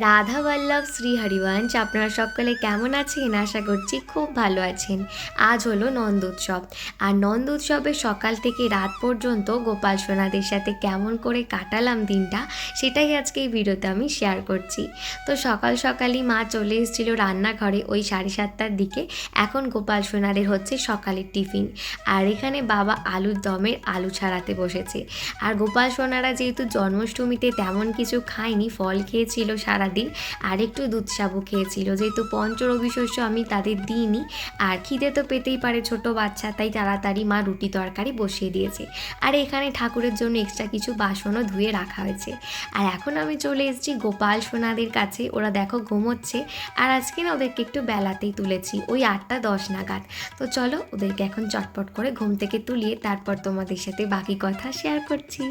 রাধা বল্লভ শ্রী হরিবংশ আপনারা সকলে কেমন আছেন? আশা করছি খুব ভালো আছেন। আজ হলো নন্দ উৎসব। আর নন্দোৎসবের সকাল থেকে রাত পর্যন্ত গোপাল সোনাদের সাথে কেমন করে কাটালাম দিনটা, সেটাই আজকে এই ভিডিওতে আমি শেয়ার করছি। তো সকাল সকালই মা চলে এসেছিল রান্নাঘরে ওই সাড়ে সাতটার দিকে। এখন গোপাল সোনাদের হচ্ছে সকালের টিফিন। আর এখানে বাবা আলুর দমের আলু ছাড়াতে বসেছে। আর গোপাল সোনারা যেহেতু জন্মাষ্টমীতে তেমন কিছু খায়নি, ফল খেয়েছিল সারাদিন আর একটু দুধ সাবু খেয়েছিল। যেহেতু পঞ্চরবি শস্য আমি তাদের দিইনি, আর খিদে তো পেতেই পারে ছোট বাচ্চা, তাই তাড়াতাড়ি মা রুটি তরকারি বসিয়ে দিয়েছে। আর এখানে ঠাকুরের জন্য এক্সট্রা কিছু বাসনও ধুয়ে রাখা হয়েছে। আর এখন আমি চলে এসেছি গোপাল সোনাদের কাছে। ওরা দেখো ঘুমোচ্ছে, আর আজকে না ওদেরকে একটু বেলাতেই তুলেছি, ওই আটটা দশ নাগাদ। তো চলো ওদেরকে এখন চটপট করে ঘুম থেকে তুলিয়ে তারপর তোমাদের সাথে বাকি কথা শেয়ার করছি।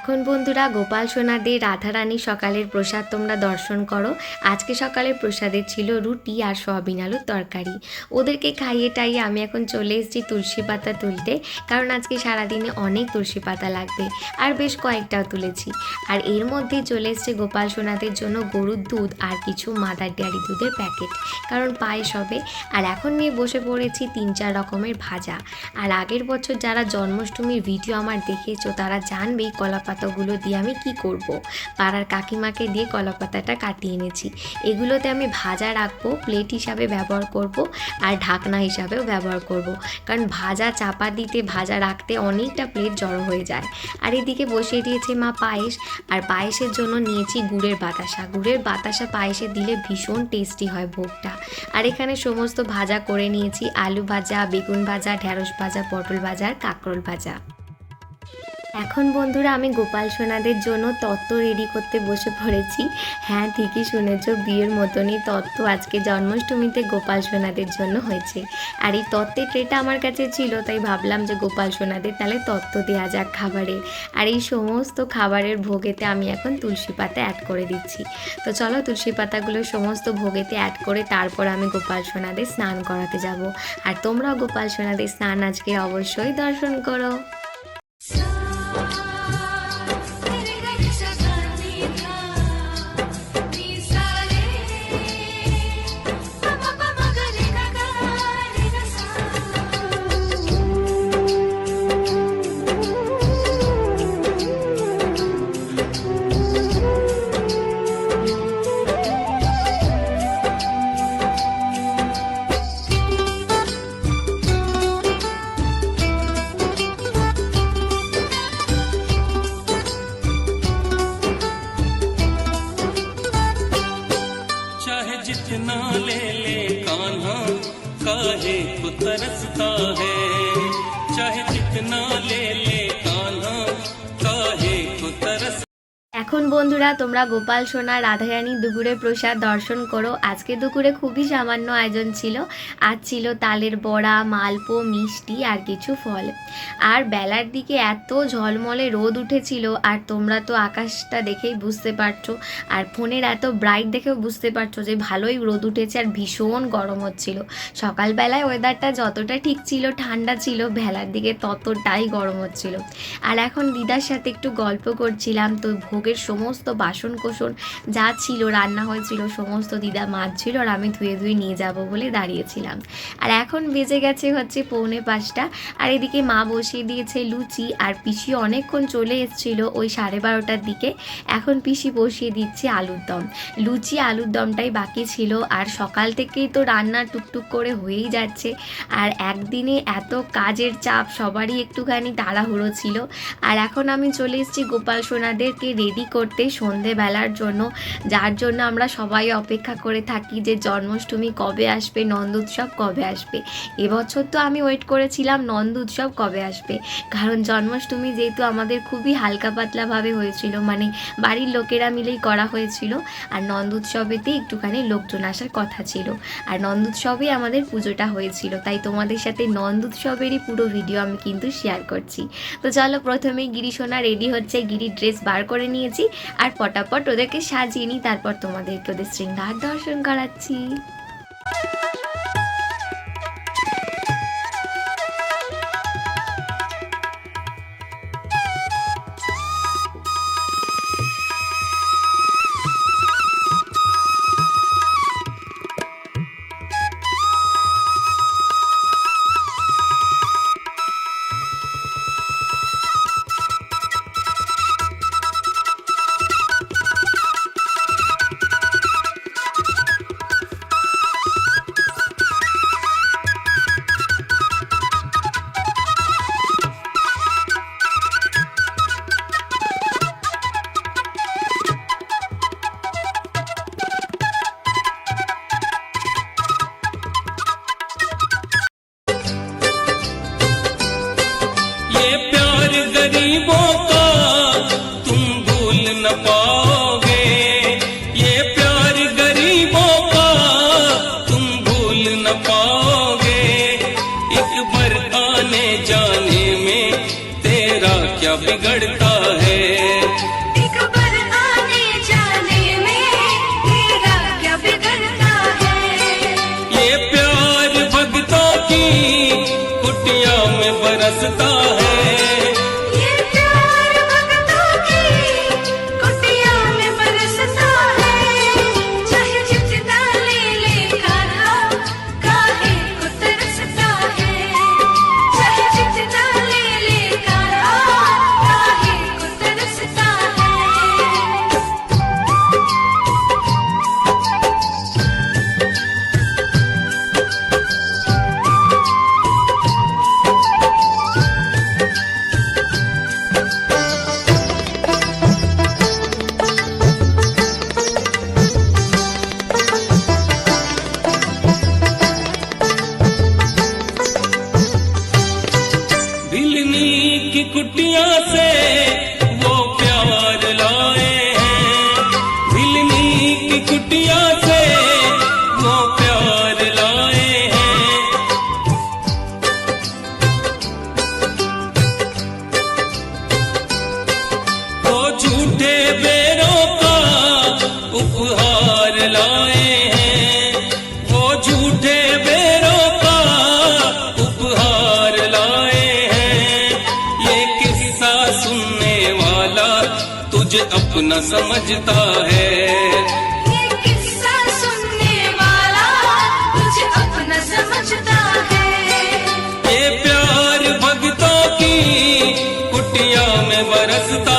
এখন বন্ধুরা, গোপাল সোনাদের রাধারানী সকালের প্রসাদ তোমরা দর্শন করো। আজকে সকালের প্রসাদে ছিল রুটি আর সয়াবিন আলুর তরকারি। ওদেরকে খাইয়ে টাইয়ে আমি এখন চলে এসেছি তুলসী পাতা তুলতে, কারণ আজকে সারাদিনে অনেক তুলসী পাতা লাগবে, আর বেশ কয়েকটাও তুলেছি। আর এর মধ্যে চলে এসছে গোপাল সোনাদের জন্য গরুর দুধ আর কিছু মাদার ডেয়ারি দুধের প্যাকেট, কারণ পায়েস হবে। আর এখন নিয়ে বসে পড়েছি তিন চার রকমের ভাজা। আর আগের বছর যারা জন্মাষ্টমীর ভিডিও আমার দেখেছ, তারা জানবেই কলা পাতাগুলো দিয়ে আমি কি করব। পাড়ার কাকিমাকে দিয়ে কলা পাতাটা কাটিয়ে এনেছি। এগুলোতে আমি ভাজা রাখব প্লেট হিসাবে ব্যবহার করব আর ঢাকনা হিসাবেও ব্যবহার করব। কারণ ভাজা চাপা দিতে, ভাজা রাখতে অনেকটা প্লেট জড়ো হয়ে যায়। আর এদিকে বসিয়ে দিয়েছে মা পায়েস। আর পায়েসের জন্য নিয়েছি গুড়ের বাতাসা। গুড়ের বাতাসা পায়েসে দিলে ভীষণ টেস্টি হয় ভোগটা। আর এখানে সমস্ত ভাজা করে নিয়েছি। আলু ভাজা, বেগুন ভাজা ঢ্যাঁড়স ভাজা, পটল ভাজা আর কাঁকরোল ভাজা। এখন বন্ধুরা আমি গোপাল সোনাদের জন্য তত্ত্ব রেডি করতে বসে পড়েছি। হ্যাঁ ঠিকই শুনেছ, বিয়ের মতনই তত্ত্ব আজকে জন্মাষ্টমীতে গোপাল সোনাদের জন্য হয়েছে। আর এই তত্ত্বের ট্রেটা আমার কাছে ছিল, তাই ভাবলাম যে গোপাল সোনাদের তাহলে তত্ত্ব দেওয়া যাক খাবারের। আর এই সমস্ত খাবারের ভোগেতে আমি এখন তুলসী পাতা অ্যাড করে দিচ্ছি। তো চলো তুলসী পাতাগুলো সমস্ত ভোগেতে অ্যাড করে তারপর আমি গোপাল সোনাদের স্নান করাতে যাব। আর তোমরাও গোপাল সোনাদের স্নান আজকে অবশ্যই দর্শন করো। এখন বন্ধুরা, তোমরা গোপাল, সোনা, রাধারানী দুপুরে প্রসাদ দর্শন করো। আজকে দুপুরে খুবই সামান্য আয়োজন ছিল। আর ছিল তালের বড়া, মালপো, মিষ্টি আর কিছু ফল। আর বেলার দিকে এত ঝলমলে রোদ উঠেছিল আর তোমরা তো আকাশটা দেখেই বুঝতে পারছ আর ফোনের এত ব্রাইট দেখেও বুঝতে পারছ যে ভালোই রোদ উঠেছে আর ভীষণ গরম হচ্ছিল। সকালবেলায় ওয়েদারটা যতটা ঠিক ছিল, ঠান্ডা ছিল, বেলার দিকে ততটাই গরম হচ্ছিল। আর এখন দিদার সাথে একটু গল্প করছিলাম, তো ভোগের সমস্ত বাসন কোসন যা ছিল, রান্না হয়েছিল, সমস্ত দিদা মাজছিল আর আমি ধুয়ে ধুয়ে নিয়ে যাব বলে দাঁড়িয়েছিলাম। আর এখন বেজে গেছে হচ্ছে পৌনে পাঁচটা আর এদিকে মা বসিয়ে দিয়েছে লুচি আর পিসি অনেকক্ষণ চলে এসেছিল ওই সাড়ে বারোটার দিকে। এখন পিসি বসিয়ে দিচ্ছে আলুর দম। লুচি, আলুর দমটাই বাকি ছিল আর সকাল থেকেই তো রান্না টুকটুক করে হয়েই যাচ্ছে। আর একদিনে এত কাজের চাপ, সবারই একটুখানি তাড়াহুড়ো ছিল। আর এখন আমি চলে এসেছি গোপাল সোনাদেরকে রেডি করতে সন্ধেবেলার জন্য। যার জন্য আমরা সবাই অপেক্ষা করে থাকি যে জন্মাষ্টমী কবে আসবে, নন্দ উৎসব কবে আসবে। এবছর তো আমি ওয়েট করেছিলাম নন্দ উৎসব কবে আসবে। কারণ জন্মাষ্টমী যেহেতু আমাদের খুবই হালকা পাতলাভাবে হয়েছিল মানে বাড়ির লোকেরা মিলেই করা হয়েছিল। আর নন্দ উৎসবেতে একটুখানি লোকজন আসার কথা ছিল। আর নন্দ উৎসবেই আমাদের পুজোটা হয়েছিল, তাই তোমাদের সাথে নন্দ উৎসবেরই পুরো ভিডিও আমি কিন্তু শেয়ার করছি। তো চলো প্রথমেই গিরিশোনা রেডি হচ্ছে গিরি ড্রেস বার করে নিয়েছি আর পটাপট ওদেরকে সাজিয়ে নিই তারপর তোমাদেরকে ওদের শৃঙ্গার দর্শন করাচ্ছি। ser अपना समझता है। ये किस्सा सुनने वाला तुझे अपना समझता है। ये प्यार भक्तों की कुटिया में बरसता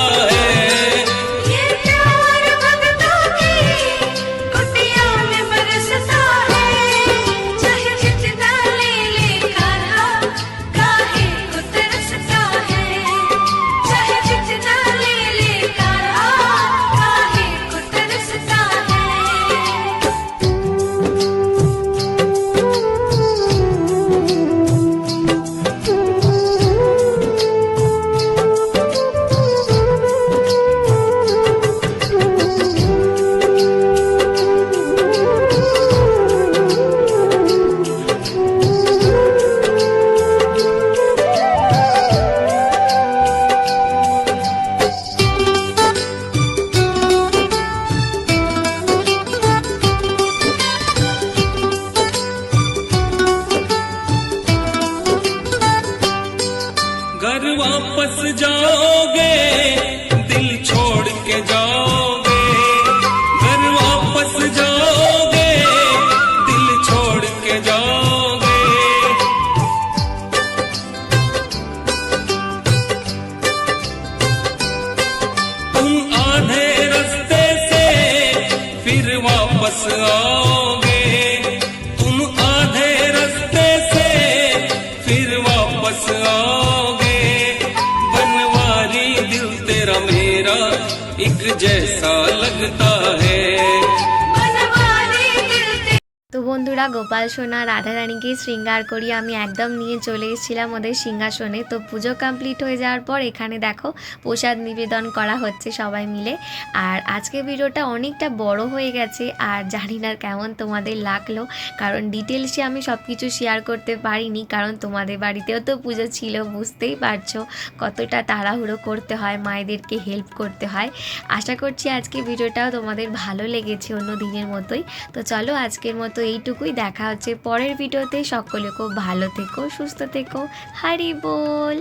तेरा मेरा एक जैसा लगता है। বন্ধুরা, গোপাল সোনা রাধারানীকে শৃঙ্গার করি। আমি একদম নিয়ে চলে এসেছিলাম ওদের সিংহাসনে। তো পুজো কমপ্লিট হয়ে যাওয়ার পর এখানে দেখো, প্রসাদ নিবেদন করা হচ্ছে সবাই মিলে। আর আজকে ভিডিওটা অনেকটা বড় হয়ে গেছে, আর জানি না কেমন তোমাদের লাগল। কারণ ডিটেলসে আমি সব কিছু শেয়ার করতে পারিনি, কারণ তোমাদের বাড়িতেও তো পুজো ছিল, বুঝতেই পারছ কতটা তাড়াহুড়ো করতে হয়, মায়েদেরকে হেল্প করতে হয়। আশা করছি আজকে ভিডিওটাও তোমাদের ভালো লেগেছে অন্য দিনের মতোই। তো চলো আজকের মতো এইটুকুই দেখা হচ্ছে পরের ভিডিওতে। সকলে খুব ভালো থেকো সুস্থ থেকো। হারি বল!